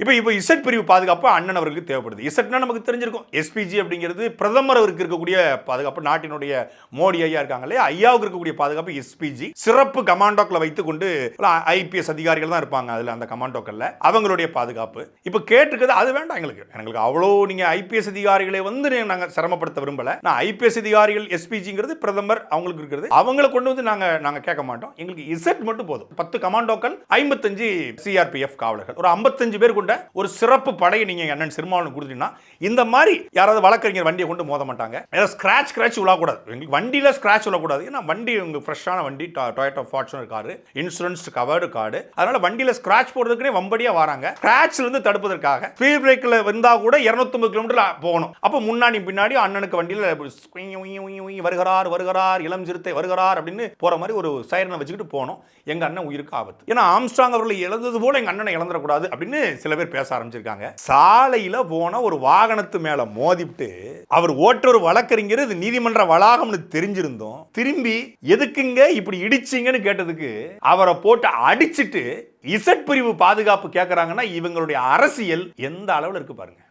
இப்போ இப்போ இசட் பிரிவு பாதுகாப்பு அண்ணன் அவர்களுக்கு தேவைப்படுது. இசட்னா நமக்கு தெரிஞ்சிருக்கும். எஸ்பிஜி அப்படிங்கிறது பிரதமர் அவருக்கு இருக்கக்கூடிய பாதுகாப்பு நாட்டினுடைய மோடி ஐயா இருக்காங்க இல்லையா? ஐயாவுக்கு இருக்கக்கூடிய பாதுகாப்பு எஸ்பிஜி சிறப்பு கமாண்டோக்களை வைத்துக்கொண்டு ஐபிஎஸ் அதிகாரிகள் தான் இருப்பாங்க அதில் அந்த கமாண்டோக்கள்ல அவங்களுடைய பாதுகாப்பு. இப்போ கேட்டிருக்கிறது அது வேண்டாம் எங்களுக்கு. எங்களுக்கு அவ்வளோ நீங்கள் ஐபிஎஸ் அதிகாரிகளை வந்து நாங்கள் சிரமப்படுத்த விரும்பல. நான் ஐபிஎஸ் அதிகாரிகள் எஸ்பிஜிங்கிறது பிரதமர் அவங்களுக்கு இருக்கிறது. அவங்கள கொண்டு வந்து நாங்கள் நாங்கள் கேட்க மாட்டோம். எங்களுக்கு இசட் மட்டும் போதும். பத்து கமாண்டோக்கள் ஐம்பத்தஞ்சு சிஆர்பிஎஃப் காவலர்கள். ஒரு ஐம்பத்தஞ்சு பேர் கொண்ட ஒரு சிறப்பு படையை நீங்கள் அண்ணன் சிறுமாவளவன் கொடுத்தீங்கன்னா இந்த மாதிரி யாராவது வழக்கறிஞர் வண்டியை கொண்டு மோத மாட்டாங்க. ஏதாவது ஸ்க்ராச் ஸ்க்ராச் விழக்கூடாது. எங்களுக்கு வண்டியில் ஸ்க்ராச் விழக்கூடாது. ஏன்னா வண்டி உங்களுக்கு ஃப்ரெஷ்ஷான வண்டி Toyota Fortuner car insurance covered card அதனால வண்டியில் ஸ்க்ராச் போடுறதுக்குனே வம்படியாக வராங்க. ஸ்கிராச்ல இருந்து தடுப்பதற்காக ஸ்பீட் பிரேக்கில் வந்தால் கூட இரநூத்தொம்பது கிலோமீட்டர் போகணும். அப்போ முன்னாடி பின்னாடி அண்ணனுக்கு வண்டியில் வருகிறார் வருகிறார் இளம் சிறுத்தை வருகிறார் அப்படின்னு போற மாதிரி ஒரு சைரனை வச்சுக்கிட்டு போனோம். எங்க அண்ணன் உயிருக்கு ஆபத்து. ஏன்னா ஆம்ஸ்டாங் அவர்களை இழந்தது போல எங்க அண்ணனை இழந்துடக்கூடாது அப்படின்னு சில சில பேர் பேச ஆரம்பிச்சிருக்காங்க. சாலையில போன ஒரு வாகனத்து மேல மோதிவிட்டு அவர் ஓட்டுற வழக்கறிஞர் இது நீதிமன்ற வளாகம்னு தெரிஞ்சிருந்தோம் திரும்பி எதுக்குங்க இப்படி இடிச்சீங்கன்னு கேட்டதுக்கு அவரை போட்டு அடிச்சிட்டு இசட் பிரிவு பாதுகாப்பு கேட்கறாங்கன்னா இவங்களுடைய அரசியல் எந்த அளவில் இருக்கு பாருங்க.